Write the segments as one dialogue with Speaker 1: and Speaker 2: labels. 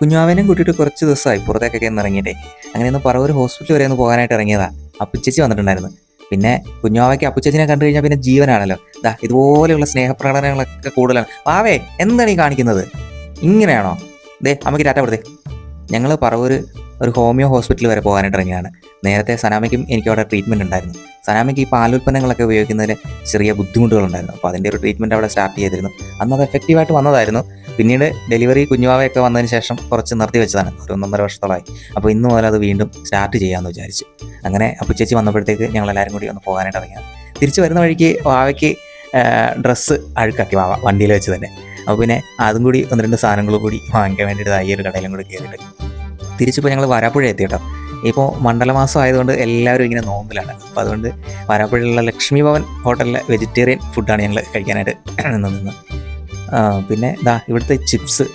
Speaker 1: കുഞ്ഞാവനെയും കൂട്ടിയിട്ട് കുറച്ച് ദിവസമായി പുറത്തേക്കൊക്കെ ഒന്ന് ഇറങ്ങിയിട്ടേ. അങ്ങനെ ഒന്ന് പറവൂർ ഹോസ്പിറ്റൽ വരെ ഒന്ന് പോകാനായിട്ട് ഇറങ്ങിയതാ. അപ്പുച്ചേച്ചി വന്നിട്ടുണ്ടായിരുന്നു. പിന്നെ കുഞ്ഞാവയ്ക്ക് അപ്പുച്ചേച്ചിനെ കണ്ടു കഴിഞ്ഞാൽ പിന്നെ ജീവനാണല്ലോ. ദാ ഇതുപോലെയുള്ള സ്നേഹപ്രകടനങ്ങളൊക്കെ കൂടുതലാണ്. പാവേ എന്താണ് ഈ കാണിക്കുന്നത്? ഇങ്ങനെയാണോ? ദേ അമ്മയ്ക്ക് ടാറ്റ കൊടുത്തേ. ഞങ്ങൾ പറവൂർ ഒരു ഹോമിയോ ഹോസ്പിറ്റൽ വരെ പോകാനായിട്ട് ഇറങ്ങിയാണ് നേരത്തെ സനാമയ്ക്കും എനിക്ക് അവിടെ ട്രീറ്റ്മെന്റ് ഉണ്ടായിരുന്നു. സനാമയ്ക്ക് ഈ പാലുൽപ്പന്നങ്ങളൊക്കെ ഉപയോഗിക്കുന്നതിൽ ചെറിയ ബുദ്ധിമുട്ടുകളുണ്ടായിരുന്നു. അപ്പോൾ അതിന്റെ ഒരു ട്രീറ്റ്മെന്റ് അവിടെ സ്റ്റാർട്ട് ചെയ്തിരുന്നു. അന്ന് അത് എഫക്റ്റീവായിട്ട് വന്നതായിരുന്നു. പിന്നീട് ഡെലിവറി കുഞ്ഞുവാവയൊക്കെ വന്നതിന് ശേഷം കുറച്ച് നിർത്തി വെച്ചതാണ്. ഒരു ഒന്നൊന്നര വർഷത്തോളമായി. അപ്പോൾ ഇന്ന് മുതൽ അത് വീണ്ടും സ്റ്റാർട്ട് ചെയ്യാമെന്ന് വിചാരിച്ചു. അങ്ങനെ അപ്പോൾ ചേച്ചി വന്നപ്പോഴത്തേക്ക് ഞങ്ങൾ എല്ലാവരും കൂടി ഒന്ന് പോകാനായിട്ട് ഇറങ്ങിയത് തിരിച്ചു വരുന്ന വഴിക്ക് വാവയ്ക്ക് ഡ്രസ്സ് അഴുക്കാക്കി വാവ വണ്ടിയിൽ വെച്ച് തന്നെ. അപ്പോൾ പിന്നെ അതും കൂടി ഒന്ന് രണ്ട് സാധനങ്ങളും കൂടി വാങ്ങിക്കാൻ വേണ്ടിയിട്ട് ഈ ഒരു കടയിലും കൂടി കയറിയിട്ട് തിരിച്ചിപ്പോൾ ഞങ്ങൾ വരാപ്പുഴ എത്തി കേട്ടോ ഇപ്പോൾ മണ്ഡലമാസം ആയതുകൊണ്ട് എല്ലാവരും ഇങ്ങനെ നോമ്പിലാണ്. അപ്പോൾ അതുകൊണ്ട് വരാപ്പുഴയിലുള്ള ലക്ഷ്മി ഭവൻ ഹോട്ടലിലെ വെജിറ്റേറിയൻ ഫുഡാണ് ഞങ്ങൾ കഴിക്കാനായിട്ട് നിന്ന് പിന്നെ ഇതാ ഇവിടുത്തെ ചിപ്സ്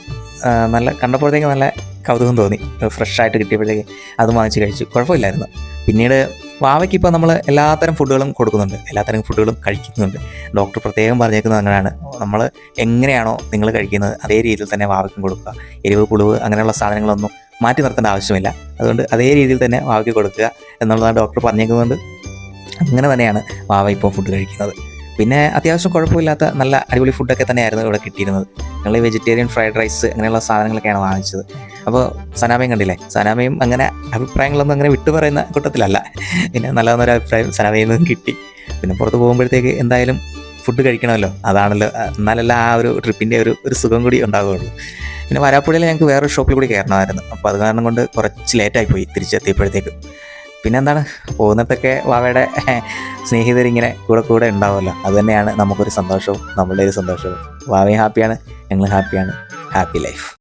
Speaker 1: നല്ല കണ്ടപ്പോഴത്തേക്ക് നല്ല കൗതുകം തോന്നി. ഫ്രഷ് ആയിട്ട് കിട്ടിയപ്പോഴത്തേക്ക് അത് വാങ്ങിച്ച് കഴിച്ചു. കുഴപ്പമില്ലായിരുന്നു. പിന്നീട് വാവയ്ക്ക് ഇപ്പോൾ നമ്മൾ എല്ലാത്തരം ഫുഡുകളും കൊടുക്കുന്നുണ്ട്. എല്ലാത്തരം ഫുഡുകളും കഴിക്കുന്നുണ്ട്. ഡോക്ടർ പ്രത്യേകം പറഞ്ഞേക്കുന്നത് അങ്ങനെയാണ്. നമ്മൾ എങ്ങനെയാണോ നിങ്ങൾ കഴിക്കുന്നത് അതേ രീതിയിൽ തന്നെ വാവയ്ക്കും കൊടുക്കുക. എരിവ് പുളിവ് അങ്ങനെയുള്ള സാധനങ്ങളൊന്നും മാറ്റി നിർത്തേണ്ട ആവശ്യമില്ല. അതുകൊണ്ട് അതേ രീതിയിൽ തന്നെ വാവയ്ക്ക് കൊടുക്കുക എന്നുള്ളതാണ് ഡോക്ടർ പറഞ്ഞേക്കുന്നത്. അങ്ങനെ തന്നെയാണ് വാവ ഇപ്പോൾ ഫുഡ് കഴിക്കുന്നത്. പിന്നെ അത്യാവശ്യം കുഴപ്പമില്ലാത്ത നല്ല അടിപൊളി ഫുഡൊക്കെ തന്നെയായിരുന്നു ഇവിടെ കിട്ടിയിരുന്നത്. ഞങ്ങൾ വെജിറ്റേറിയൻ ഫ്രൈഡ് റൈസ് അങ്ങനെയുള്ള സാധനങ്ങളൊക്കെയാണ് വാങ്ങിച്ചത്. അപ്പോൾ സനാമയും കണ്ടില്ലേ? സനാമയും അങ്ങനെ അഭിപ്രായങ്ങളൊന്നും അങ്ങനെ വിട്ടു പറയുന്ന കൂട്ടത്തിലല്ല. പിന്നെ നല്ല നല്ലൊരു അഭിപ്രായം സനാമയിൽ നിന്നും കിട്ടി. പിന്നെ പുറത്ത് പോകുമ്പോഴത്തേക്ക് എന്തായാലും ഫുഡ് കഴിക്കണമല്ലോ. അതാണല്ലോ എന്നാലല്ല ആ ഒരു ട്രിപ്പിന്റെ ഒരു ഒരു സുഖം കൂടി ഉണ്ടാവുകയുള്ളൂ. പിന്നെ വരാപ്പുഴയിൽ ഞങ്ങൾക്ക് വേറൊരു ഷോപ്പിൽ കൂടി കയറണമായിരുന്നു. അപ്പോൾ അത് കാരണം കൊണ്ട് കുറച്ച് ലേറ്റായി പോയി തിരിച്ചെത്തിയപ്പോഴത്തേക്ക്. പിന്നെ എന്താണ്? പോകുന്നിടത്തൊക്കെ വാവയുടെ സ്നേഹിതരിങ്ങനെ കൂടെ കൂടെ ഉണ്ടാവുമല്ലോ. അത് തന്നെയാണ് നമുക്കൊരു സന്തോഷവും നമ്മളുടെ ഒരു സന്തോഷവും. വാവയും ഹാപ്പിയാണ് ഞങ്ങൾ ഹാപ്പിയാണ് ഹാപ്പി ലൈഫ്